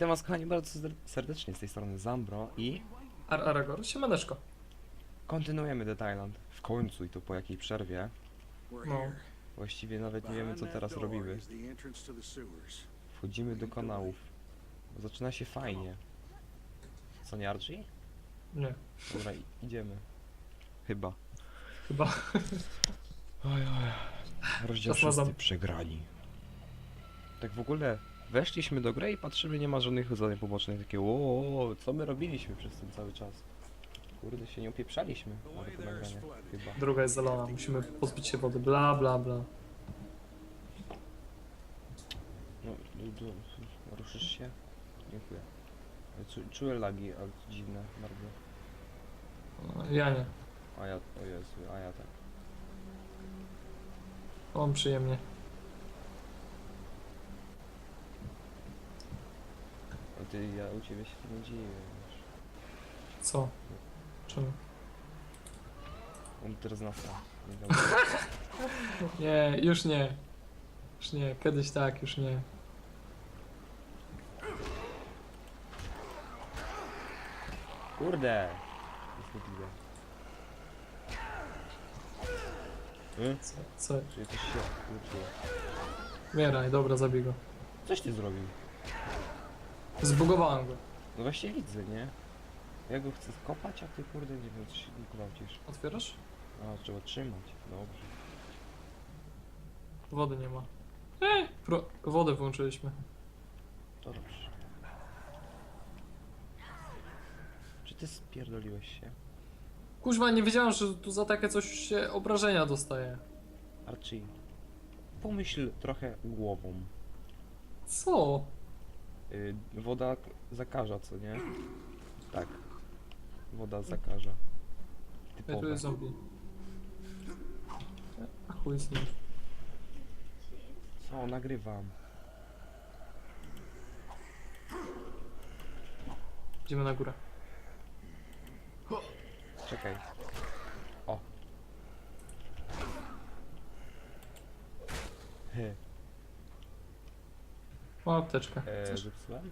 Witam was kochani bardzo ser- serdecznie z tej strony Zambro i Ar Aragor, siemaneczko. kontynuujemy The Thailand. W końcu i to po jakiej przerwie. No. Właściwie nawet nie wiemy co teraz robimy. Wchodzimy do kanałów. Zaczyna się fajnie. Co nie Archie? Nie, Dobra, i- idziemy. Chyba. chyba. Oj, oj. Rozdział na szósty przegrani. Tak w ogóle weszliśmy do gry i patrzymy, nie ma żadnych zadań pobocznych. Takie o, co my robiliśmy przez ten cały czas? Kurde, się nie opieprzaliśmy to nagranie. Chyba. Druga jest zalana, musimy pozbyć się wody, bla bla bla. No, du- du- ruszysz się? Dziękuję. Ale Czu, czuję lagi, ale to dziwne bardzo. Ja nie, A ja, o Jezu, a ja tak. mam przyjemnie. Ty, ja u ciebie się nie dzieje, wiesz. Co? Czemu? On teraz. Nie wiem. Nie, już nie. Już nie, kiedyś tak, już nie. Kurde! Niemożliwe. Y? Co? Co? Czyli coś się uczyło. Mieraj, dobra, zabij go. Coś ty zrobił? Zbugowałem go. No właśnie widzę, nie? Ja go chcę skopać, a ty kurde nie wiem, się nie gwałcisz. Otwierasz? A, trzeba trzymać. Dobrze. Wody nie ma. Ej, pro... wodę włączyliśmy. To dobrze. Czy ty spierdoliłeś się? Kuźwa, nie wiedziałem, że tu za takie coś się obrażenia dostaje. Archie, pomyśl trochę głową. Co? Y, woda zakaża, co nie? Tak. Woda zakaża. Ej, tu Typowe. jest zombie. A chuj z nim. Co, nagrywam. Idziemy na górę. Czekaj. O. He, Mam apteczkę. e, Chcesz? zepsułem?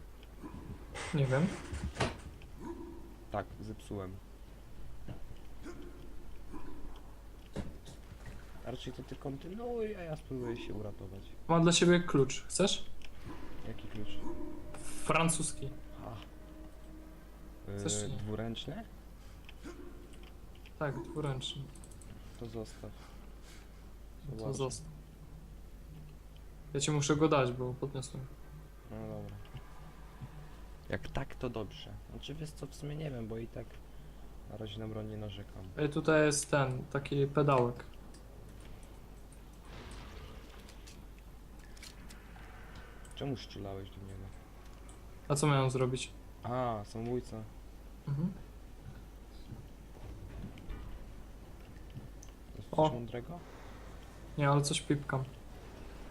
Nie wiem. Tak, zepsułem. Raczej to ty kontynuuj, a ja spróbuję się uratować. Mam dla ciebie klucz. Chcesz? Jaki klucz? Francuski. A. Chcesz czy nie? Tak, dwuręczny. To zostaw. To Zobacz. zostaw. Ja ci muszę go dać, bo podniosłem. No dobra. Jak tak, to dobrze. Znaczy wiesz co, w sumie nie wiem, bo i tak na razie na broń nie narzekam. Ej, tutaj jest ten, taki pedałek. Czemu strzelałeś do niego? A co miałem zrobić? A, samobójca. Mhm. Jest O. coś mądrego? Nie, ale coś pipkam.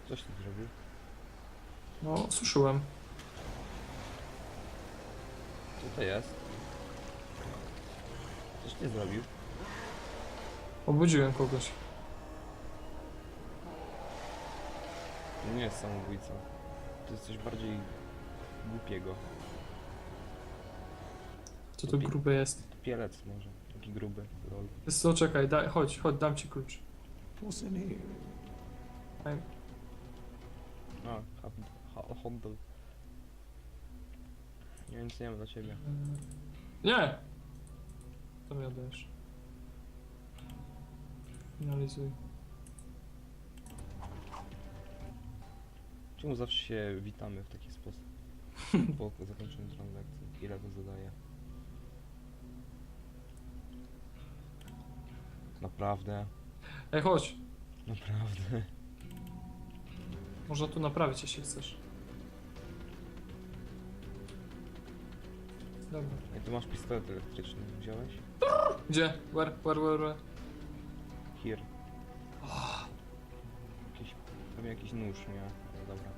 Coś ty zrobił? No, suszyłem. Co to jest? Coś ty zrobił? Obudziłem kogoś. To nie jest samobójca. To jest coś bardziej głupiego. Co to grube jest? Pielec może. Taki gruby. Lol. Wiesz co, czekaj, daj, chodź, chodź, dam ci klucz. What's in here? A, ha- ha- handel. Nie nic nie mam dla ciebie. Nie! To mi oddajesz. Finalizuj. Czemu zawsze się witamy w taki sposób? Po zakończeniu transakcji. Ile to zadaje? Naprawdę? Ej, chodź! Naprawdę? Można tu naprawić, jeśli chcesz. Dobra. Ej, tu masz pistolet elektryczny. Wziąłeś? Gdzie? Where, where, where, where? Here. Jakiś, pewnie jakiś nóż miał. No dobra.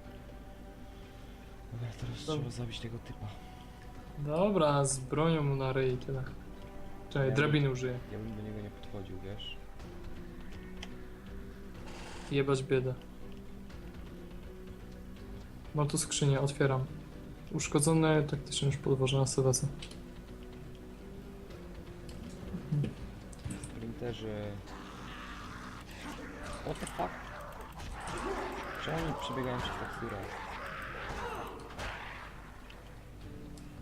Dobra, teraz Dobra. trzeba zabić tego typa. Dobra, z bronią mu na ryj i tyle. Czekaj, Ja drabiny użyję. Ja bym do niego nie podchodził, wiesz? Jebać biedę. Mam tu skrzynię, otwieram. Uszkodzony taktycznie już podwożona sewesa. Sprinterzy... What the fuck? Czemu oni przebiegają przez teksturę?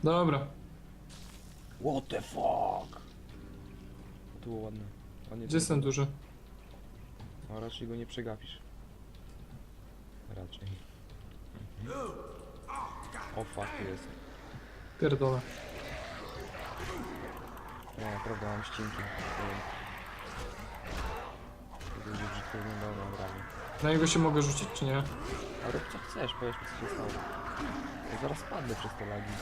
Dobra, What the fuck? To było ładne. Ładnie gdzie jest ten duży? No raczej go nie przegapisz. Raczej. O fuck jest. Pierdolę. Nie, naprawdę mam ścinki. To będzie brzydko wyglądało na. Na niego się mogę rzucić, czy nie? A rób co chcesz, powiesz mi co się stało. Ja zaraz padnę przez te lagi.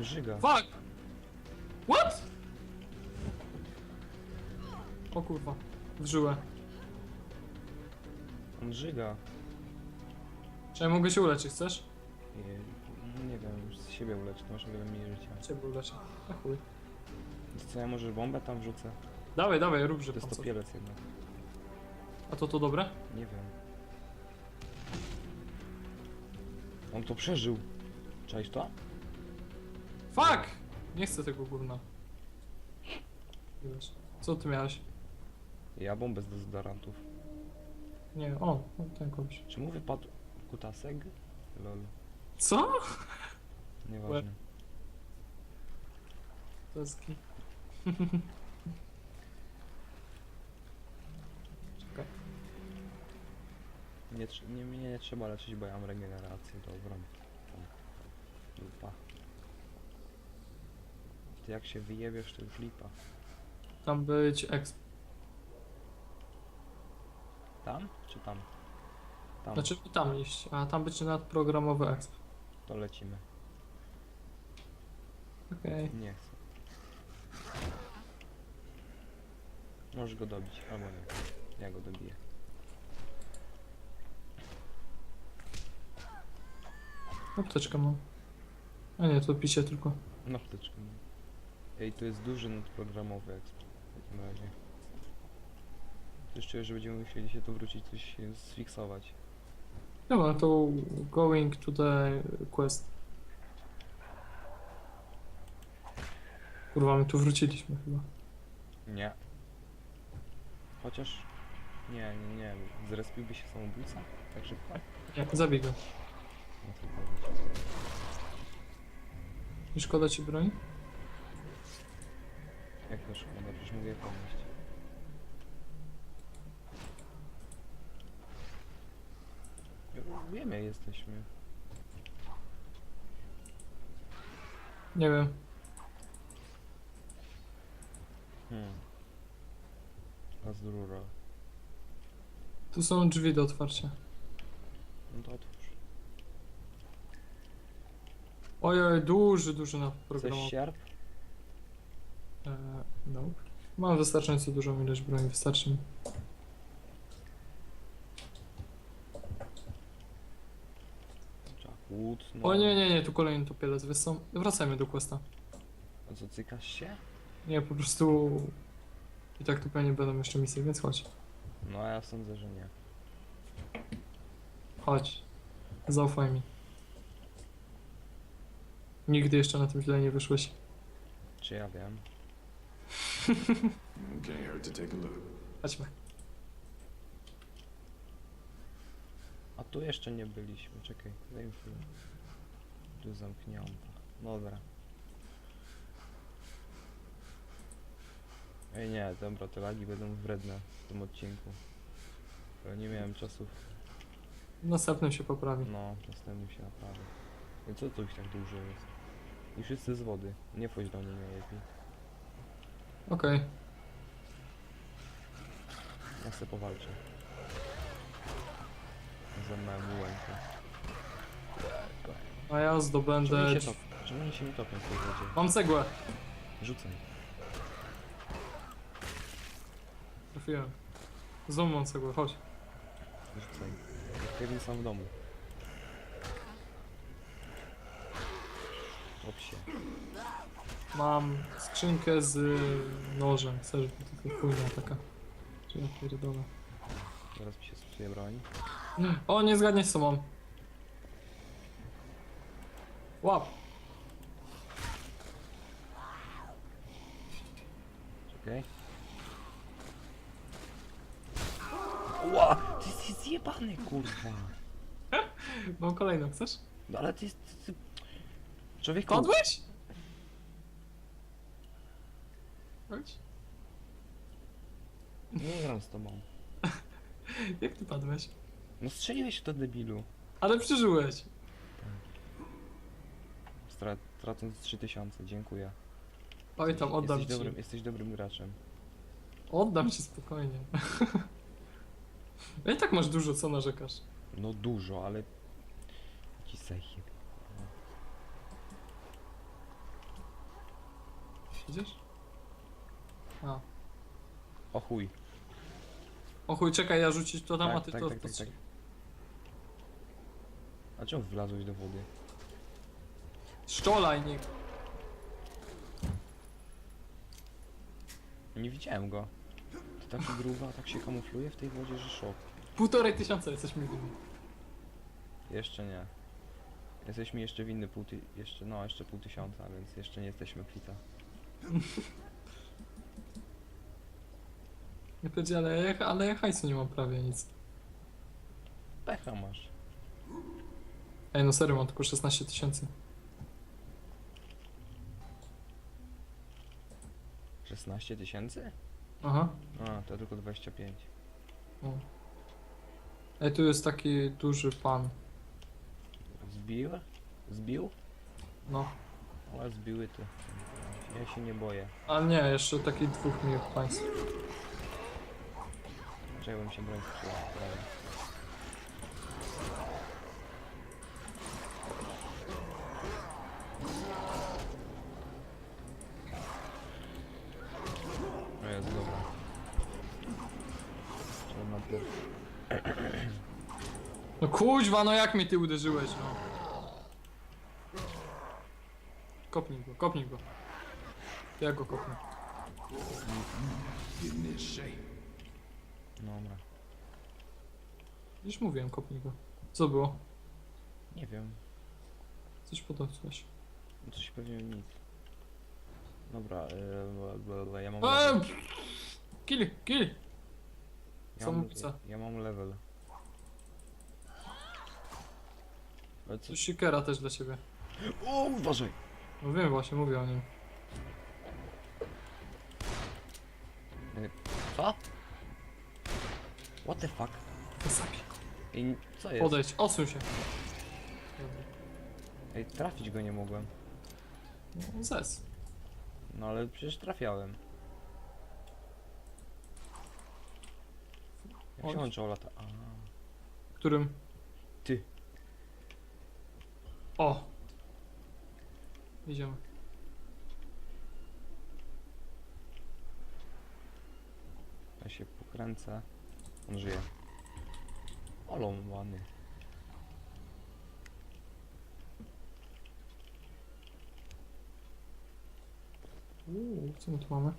Żyga. Fuck! What? O kurwa, w żyłę. On żyga. Czy ja mogę się uleczyć, chcesz? Nie, nie wiem, już z siebie uleczę, to masz o wiele mniej życia. Cię uleczę. A chuj. To co, ja może bombę tam wrzucę? Dawaj, dawaj, rób, że To pan jest co. topielec jednak. A to to dobre? Nie wiem. On to przeżył. Czaisz to? Fuck! Nie chcę tego gówna. Wiesz. Co ty miałeś? Ja bombę z dezodorantów. Nie, o, o, ten kogoś. Czemu wypadł kutasek? Lol. Co? Nieważne. To jest ki. Czekaj. Nie, trz- nie, mnie nie trzeba leczyć, bo ja mam regenerację dobrą. Tam. Lipa. Ty jak się wyjebiesz, to już lipa. Tam być exp. Tam? Czy tam? Tam. Znaczy tam iść, a tam być nadprogramowy exp. To lecimy. Okej. Nie chcę. Możesz go dobić, albo nie. Ja go dobiję. Apteczkę mam. A nie, to picie tylko. No wtyczkę. Ej, to jest duży nadprogramowy exp. W takim razie. Też czuję, że będziemy musieli się tu wrócić, coś się sfiksować. Dobra, to going to the quest. Kurwa, my tu wróciliśmy chyba. Nie. Chociaż... Nie, nie, nie. Zrespiłby się samobójca? Tak szybko? Nie, zabij go. No to powiedzieć. Nie szkoda ci broni? Jak to szkoda? Przecież mogę je Wiemy, jesteśmy. Nie wiem. Hmm. Azdrura. Tu są drzwi do otwarcia. No to otwórz. Ojoj, duży, duży na Chcesz programu. sierp? Eee, no. Mam wystarczająco dużą ilość broni, wystarczy mi. Trzeba kłótno. O nie, nie, nie, tu kolejny topielec, wiesz co? Wracajmy do questa. A co, cykasz się? Nie, po prostu... I tak tu pewnie będą jeszcze misje, więc chodź. No a ja sądzę, że nie. Chodź. Zaufaj mi. Nigdy jeszcze na tym źle nie wyszłeś. Czy ja wiem? Can't hurt to take a look. Chodźmy. A tu jeszcze nie byliśmy, czekaj, daj mi chwilę. Tu zamknięta. Dobra. Ej nie, dobra, te lagi będą wredne w tym odcinku. Bo nie miałem czasu. Następnym się poprawi. No, następnym się naprawię. I co tu ich tak dużo jest? I wszyscy z wody. Nie wchodź do mnie najlepiej. Okej. Ja chcę powalczę. Za małem łękę. A ja zdobędę... oni się, top... Czemu oni się nie topią w tej wodzie? Mam cegłę. Rzucaj. Trafiłem. Znowu mam cegłę, chodź. Rzucaj. Kevin sam w domu. Top się. Mam skrzynkę z nożem. Chcesz, bo to tylko chujna taka. Czy ja pierdolę. Teraz mi się stosuje broń. O, nie zgadniesz co mam. Łap. Czekaj. Ła! Ty jesteś zjebany, kurwa! Mam kolejną, chcesz? No ale ty jest... Ty... Człowieku... Padłeś? Chodź. Nie gram z tobą. Jak ty padłeś? No strzeliłeś w to debilu. Ale przeżyłeś. Stra tracąc 3000, dziękuję. Oj tam, oddam jesteś ci. dobrym, jesteś dobrym graczem. Oddam ci spokojnie. I tak masz dużo, co narzekasz? No dużo, ale... Ci sejchie. Idziesz? A. O chuj. O chuj, czekaj, ja rzucić to tam, tak, a ty tak, to tak, tak, tak. A czemu wlazłeś do wody? Szczolajnik. Nie widziałem go. To taki gruba, tak się kamufluje w tej wodzie, że szok. Półtorej tysiąca jesteśmy winni. Jeszcze nie. Jesteśmy jeszcze winny pół ty... jeszcze, no jeszcze pół tysiąca, więc jeszcze nie jesteśmy kwita. Nie powiedział, ale ja, ale ja hajsu nie mam prawie nic. Pecha masz. Ej, no serio, mam tylko 16 tysięcy. 16 tysięcy? Aha. A, to tylko 25. O. Ej, tu jest taki duży pan. Zbił? Zbił? No. Ale zbiły to. Ja się nie boję. A nie, jeszcze takich dwóch miłych państw. Czego bym się broń? Prawie. O jest, dobra. Trzeba na ty... No kuźwa, no jak mnie ty uderzyłeś, no. Kopnij go, kopnij go. Ja go kopnę. Dobra. Już mówiłem, kopnij go. Co było? Nie wiem. Coś podniosłeś. Coś pewnie nic. Dobra, yy, bla, bla, ja mam Eee! level. Kill, kill! Ja mam, samobójca. ja mam level. Ale co? Coś sikera też dla ciebie. O, uważaj! No wiem, właśnie mówię o nim. Co? What the fuck? Zabij go. Ej, co jest? Podejdź, odsuń się. Ej, trafić go nie mogłem. No, zes. No ale przecież trafiałem. Jak się łączyło lata? A, Którym? Ty. O! Idziemy. ja się pokręcę. On żyje. Oląbany. Uuu, co my tu mamy?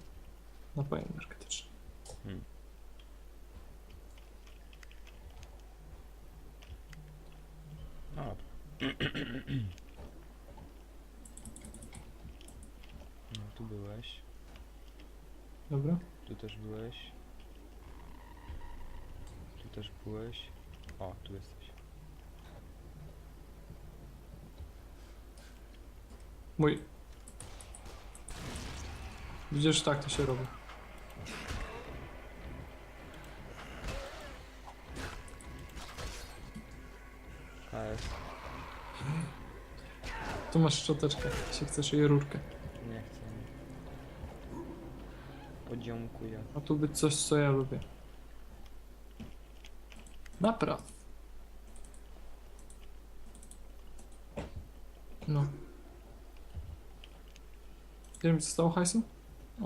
Napoje energetyczne. Hmm. No dobra. No, tu byłeś. Dobra. Tu też byłeś. Tu też byłeś. O, tu jesteś. Mój. Widzisz, tak to się robi. KS. Tu masz szczoteczkę, jeśli chcesz jej rurkę. Nie chcę. Podziękuję. A tu być coś, co ja lubię. Napraw. No. Ile mi zostało hajsu?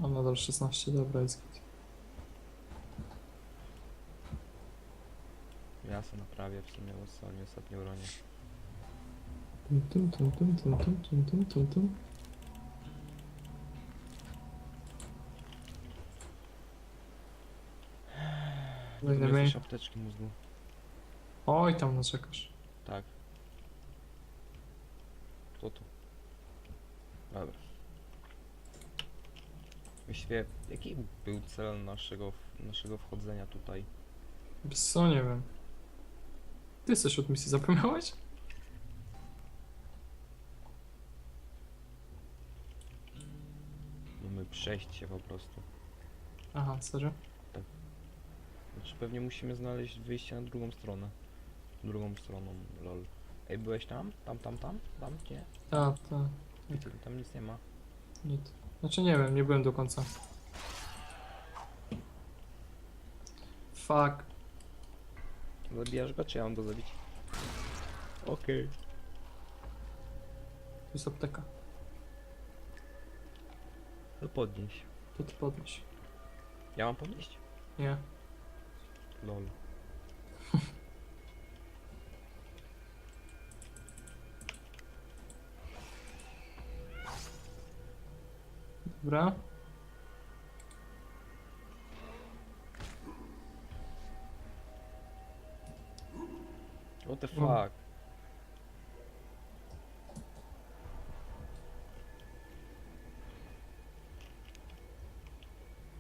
A, nadal 16, dobra, jest git. Ja sobie naprawię w sumie ostatnio, ostatnio bronię. Tum, tum, tum, tum, tum, tum, tum, tum, tum, tum. Tu Wejdziemy. jakieś apteczki mózgu. Oj, tam naczekasz. Tak. Co tu? Dobra. Właściwie, jaki był cel naszego, naszego wchodzenia tutaj? Co, nie wiem. Ty coś od misji zapomniałeś? Przejść się po prostu. Aha, serio? Znaczy pewnie musimy znaleźć wyjście na drugą stronę. Drugą stroną, lol. Ej, byłeś tam? Tam, tam, tam? Tam? Nie? Ta, ta. Ty, tam nic nie ma. Nic. Znaczy nie wiem, nie byłem do końca. Fuck. Zabijasz go, czy ja mam go zabić? Okej. Tu jest apteka. To podnieś. To ty podnieś. Ja mam podnieść? Nie. Lol. Dobra. What the No. fuck?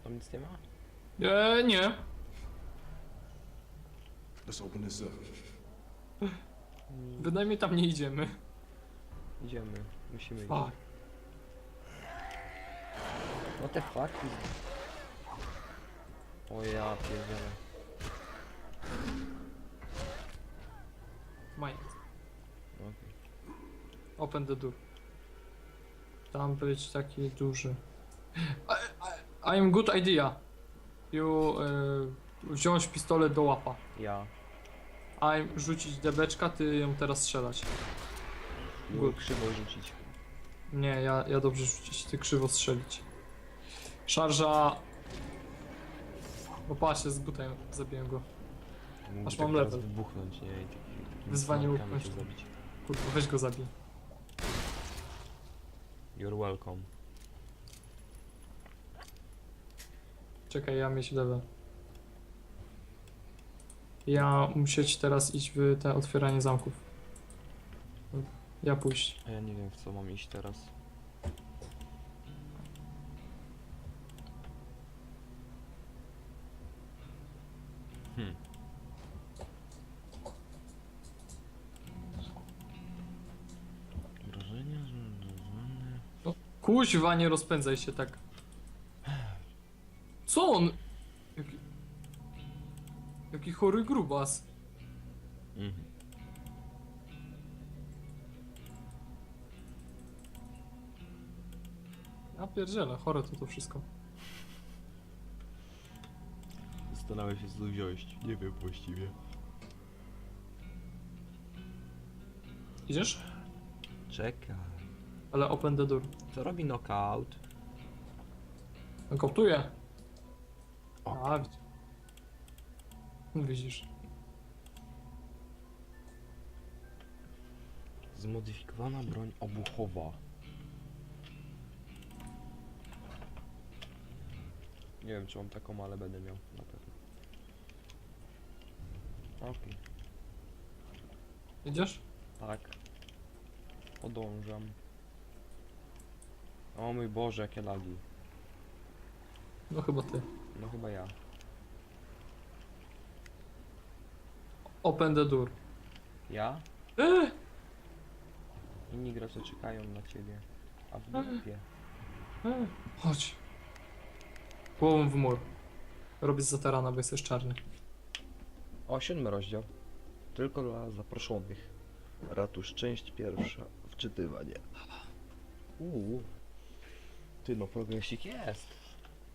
Tam nic nie ma? Eee, nie. Let's open this up. Bynajmniej tam nie idziemy. Idziemy. Musimy iść. Fuck. What the fuck? O ja pierdzielę. Majek. Okej. Open the door. Tam być taki duży. I, I, am good idea. You e, wziąć pistolet do łapa. Ja. Im rzucić debeczka, ty ją teraz strzelać. Było krzywo rzucić. Nie, ja, ja dobrze rzucić, ty krzywo strzelić. Szarża. Bo patrzcie, z buta zabiłem go. Mógłby Aż tak mam teraz level. wybuchnąć, nie? I Wyzwanie ukończone. zabić. Kurwa, weź go zabij. You're welcome. Czekaj, ja mieć level. Ja musieć teraz iść w te otwieranie zamków. Ja pójść. A ja nie wiem w co mam iść teraz. Hmm. Wrażenia związane... Kuźwa, nie rozpędzaj się tak. Co on? Jaki, jaki chory grubas. Mhm. Ja pierdzielę, chore to to wszystko. Zastanawiam się co tu wziąć. Nie wiem właściwie. Idziesz? Czekaj. Ale open the door. Co robi knockout? No koptuje. O. A, widz- widzisz. Zmodyfikowana broń obuchowa. Nie wiem czy mam taką, ale będę miał na pewno. Okej, Idziesz? tak. Podążam. O mój Boże, jakie lagi. No chyba ty. No chyba ja. Open the door. Ja? Eee! Inni gracze czekają na ciebie. A w dupie. Eee! Chodź. Głową w mur. Robię z zatarana, bo jesteś czarny. O, siódmy rozdział. Tylko dla zaproszonych. Ratusz, część pierwsza. Wczytywanie. Uuu. Ty no, progresik jest.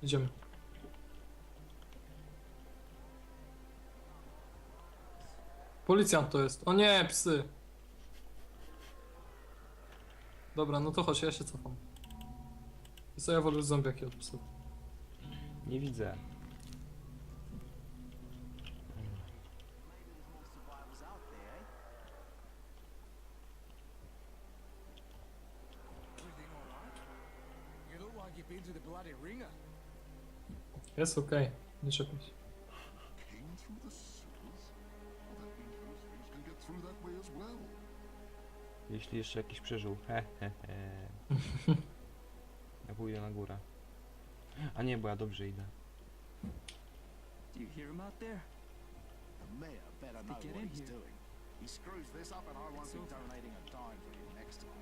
Idziemy. Policjant to jest. O nie, psy. Dobra, no to chodź, ja się cofam. I co ja wolę zombiaki od psów. Nie widzę. Jest okej, nie czepiaj się. Jeśli jeszcze jakiś przeżył. He, he, he. Ja pójdę na górę. A nie, bo ja dobrze idę. Do you hear him out there? The mayor better know get what in he's here. doing. He screws this up and I won't It's be over. donating a dime for him next time.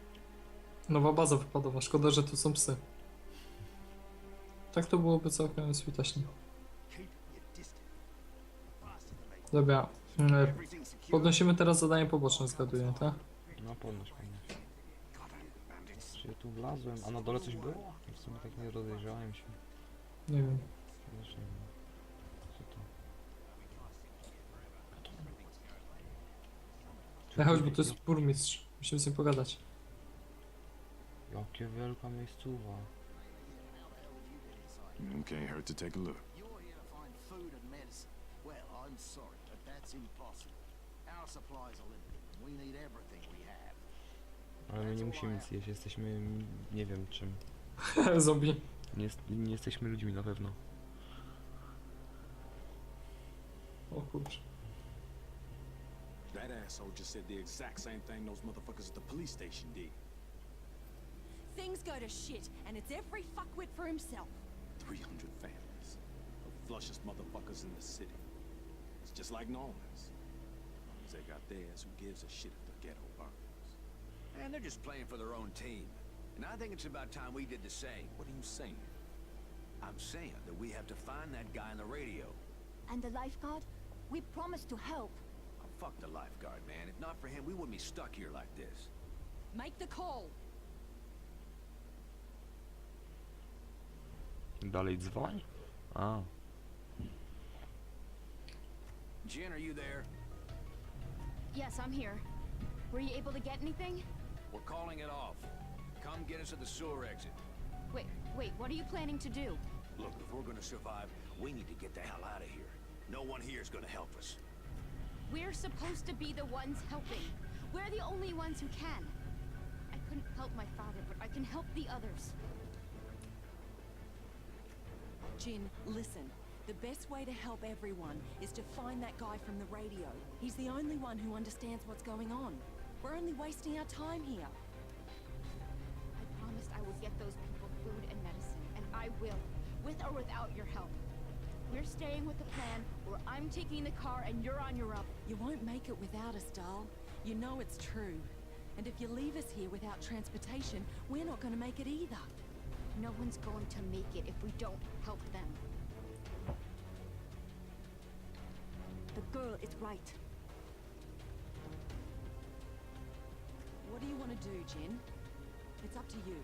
Nowa baza wypadowa. Szkoda, że tu są psy. Tak to byłoby całkiem switaśnie. Keep your distance. Dobra. secure. Podnosimy teraz zadanie poboczne, zgaduję, tak? No podnoś bandits. Czy ja tu wlazłem? A na dole coś było? W sumie tak nie rozejrzałem się. Nie wiem. Też nie wiem. Co to? Ja chodź, bo to jest burmistrz. Musimy z nim pogadać. Jakie wielka miejscowa. Can't hurt to take a look. You're here to find food and medicine. Well, I'm sorry, but that's impossible. Our supplies are limited, and we need everything we. Ale my nie musimy nic jeść, jesteśmy nie wiem czym. Zombie. Nie, jest, nie jesteśmy ludźmi na pewno. O kurczę. That asshole just said the exact same thing those motherfuckers at the police station did. Things go to shit, and it's every fuckwit for himself. 300 families. The flushest motherfuckers in the city. It's just like Norman's. As long as they got theirs, who gives a shit if? And they're just playing for their own team. And I think it's about time we did the same. What are you saying? I'm saying that we have to find that guy on the radio. And the lifeguard? We promised to help. Oh, fuck the lifeguard, man. If not for him, we wouldn't be stuck here like this. Make the call. Dalej dzwoń? Oh. A, Jen, are you there? Yes, I'm here. Were you able to get anything? We're calling it off. Come get us at the sewer exit. Wait, wait, what are you planning to do? Look, if we're gonna survive, we need to get the hell out of here. No one here is gonna help us. We're supposed to be the ones helping. We're the only ones who can. I couldn't help my father, but I can help the others. Jin, listen. The best way to help everyone is to find that guy from the radio. He's the only one who understands what's going on. We're only wasting our time here. I promised I would get those people food and medicine, and I will, with or without your help. We're staying with the plan, or I'm taking the car and you're on your own. You won't make it without us, doll. You know it's true. And if you leave us here without transportation, we're not going to make it either. No one's going to make it if we don't help them. The girl is right. Want to do, Jin? It's up to you.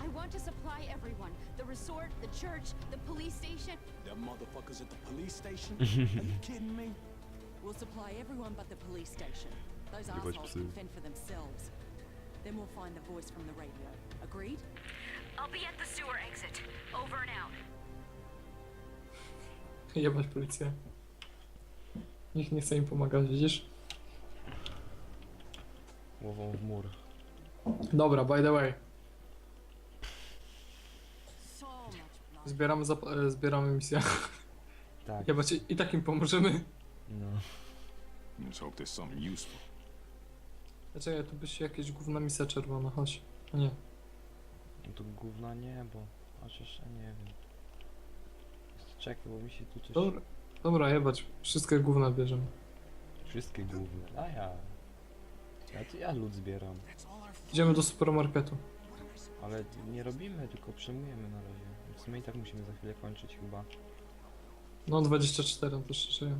I want to supply everyone. The resort, the church, the police station. The motherfuckers at the police station? are you kidding me? We'll supply everyone but the police station. Those assholes can fend for themselves. Then we'll find the voice from the radio. Agreed? I'll be at the sewer exit. Over and out. Jebać policję. Nikt nie chce im pomagać, widzisz? Głową w mur. Dobra, by the way. Zbieramy, zap- e, zbieramy misję. Tak, Jebać i, i tak im pomożemy. no. Let's hope there's something useful. Czekaj, tu by się jakieś główna misja czerwona, chodź. A nie. No to gówna nie, bo... Chociaż ja nie wiem. Czekaj, bo mi się tu coś... Dobra, dobra jebać. Wszystkie główne bierzemy. Wszystkie główne. A ja... Ja, to ja lód zbieram. Idziemy do supermarketu. Ale nie robimy, tylko przejmujemy na razie. W sumie i tak musimy za chwilę kończyć chyba. No 24, no to szczerze.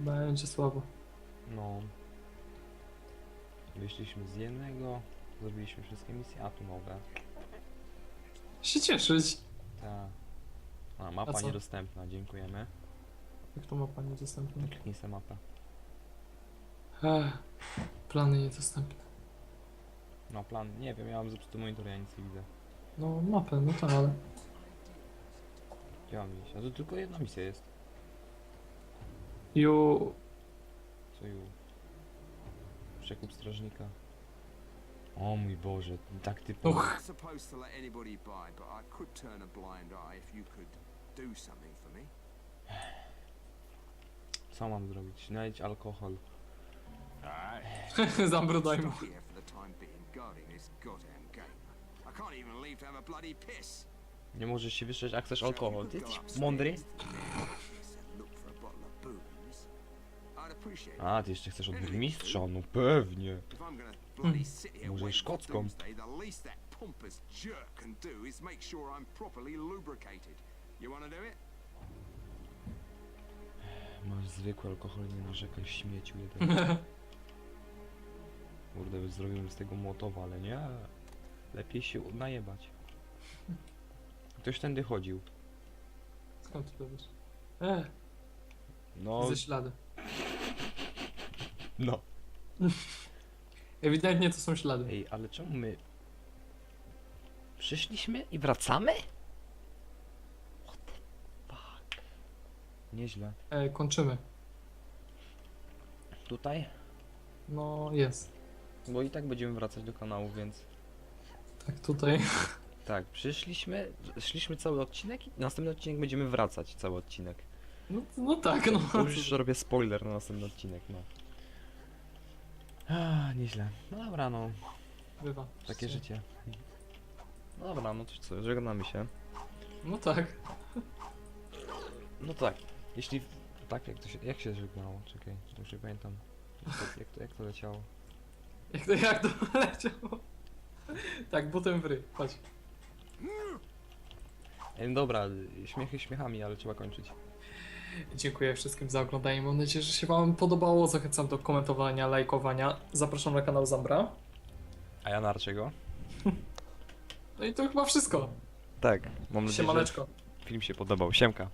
Będzie słabo. No. Wyszliśmy z jednego, zrobiliśmy wszystkie misje, a tu nowe. Się cieszyć. Ta. A, A mapa co? niedostępna, dziękujemy. Jak to ma pani dostępne? Kliknij sobie mapę. Ech, plany niedostępne. No plan, nie wiem, ja mam zepsuty monitor, ja nic nie widzę. No mapę, no tak, ale... Gdzie mam iść? A to tylko jedna misja jest. You... Co ju? Przekup strażnika. O mój Boże, tak typowo. Uch. not supposed to let anybody by, but I could turn a blind eye if you could do something for me. Co mam zrobić? Znajdź alkohol. Alright. Zambrudaj mu. Stuck here for the time being, guarding this goddamn game. I can't even leave to have a bloody piss. Nie możesz się wyszczeć, a chcesz alkohol. Ty jesteś mądry? a ty jeszcze chcesz od burmistrza? No pewnie. If I'm gonna Może for szkocką. doomsday, the least that pompous jerk can do is make sure I'm properly lubricated. You wanna do it? Masz zwykły alkohol, nie narzekaj śmieciu jeden. Kurde, zrobimy z tego młotowa, ale nie. Lepiej się najebać. Ktoś tędy chodził. Skąd ty to wiesz? E, No, ze ślady. no. Ewidentnie to są ślady. Ej, ale czemu my... Przyszliśmy i wracamy? What the fuck? Nieźle. E, kończymy. Tutaj? No, jest. Bo i tak będziemy wracać do kanału, więc... Tak, tutaj. Tak, przyszliśmy, szliśmy cały odcinek i następny odcinek będziemy wracać cały odcinek. No, no tak, no. To już robię spoiler na następny odcinek, no. Ah, nieźle. No dobra, no. Bywa. Takie życie. No dobra, no to co, żegnamy się. No tak. No tak, jeśli... Tak, jak to się, jak się żegnało? Czekaj, to już nie pamiętam. Jak to, jak to, jak to leciało? Jak to, jak to leciało? Tak, butem w ryj. Chodź. Ej, no dobra, śmiechy śmiechami, ale trzeba kończyć. Dziękuję wszystkim za oglądanie. Mam nadzieję, że się Wam podobało. Zachęcam do komentowania, lajkowania. Zapraszam na kanał Zambra. A ja narczego? No i to chyba wszystko. Tak, mam nadzieję, że Siemaneczko. film się podobał. Siemka.